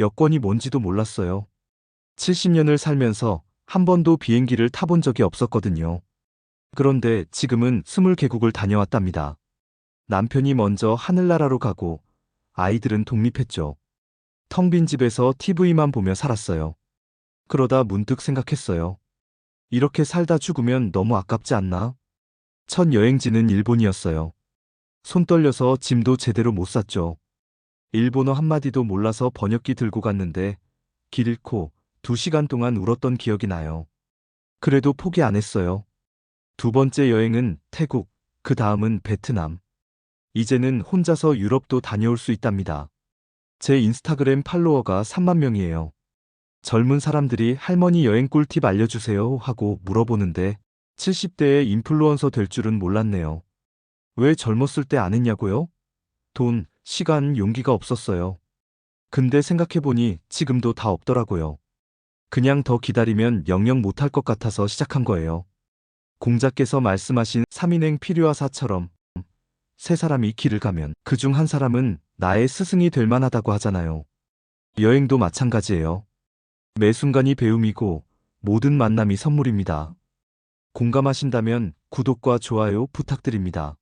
여권이 뭔지도 몰랐어요. 70년을 살면서 한 번도 비행기를 타본 적이 없었거든요. 그런데 지금은 20개국을 다녀왔답니다. 남편이 먼저 하늘나라로 가고 아이들은 독립했죠. 텅 빈 집에서 TV만 보며 살았어요. 그러다 문득 생각했어요. 이렇게 살다 죽으면 너무 아깝지 않나? 첫 여행지는 일본이었어요. 손 떨려서 짐도 제대로 못 쌌죠. 일본어 한마디도 몰라서 번역기 들고 갔는데 길 잃고 두 시간 동안 울었던 기억이 나요. 그래도 포기 안 했어요. 두 번째 여행은 태국, 그 다음은 베트남. 이제는 혼자서 유럽도 다녀올 수 있답니다. 제 인스타그램 팔로워가 3만 명이에요. 젊은 사람들이 할머니 여행 꿀팁 알려주세요 하고 물어보는데 70대의 인플루언서 될 줄은 몰랐네요. 왜 젊었을 때 안 했냐고요? 돈, 시간, 용기가 없었어요. 근데 생각해보니 지금도 다 없더라고요. 그냥 더 기다리면 영영 못할 것 같아서 시작한 거예요. 공자께서 말씀하신 3인행 필요하사처럼 세 사람이 길을 가면 그 중 한 사람은 나의 스승이 될 만하다고 하잖아요. 여행도 마찬가지예요. 매 순간이 배움이고 모든 만남이 선물입니다. 공감하신다면 구독과 좋아요 부탁드립니다.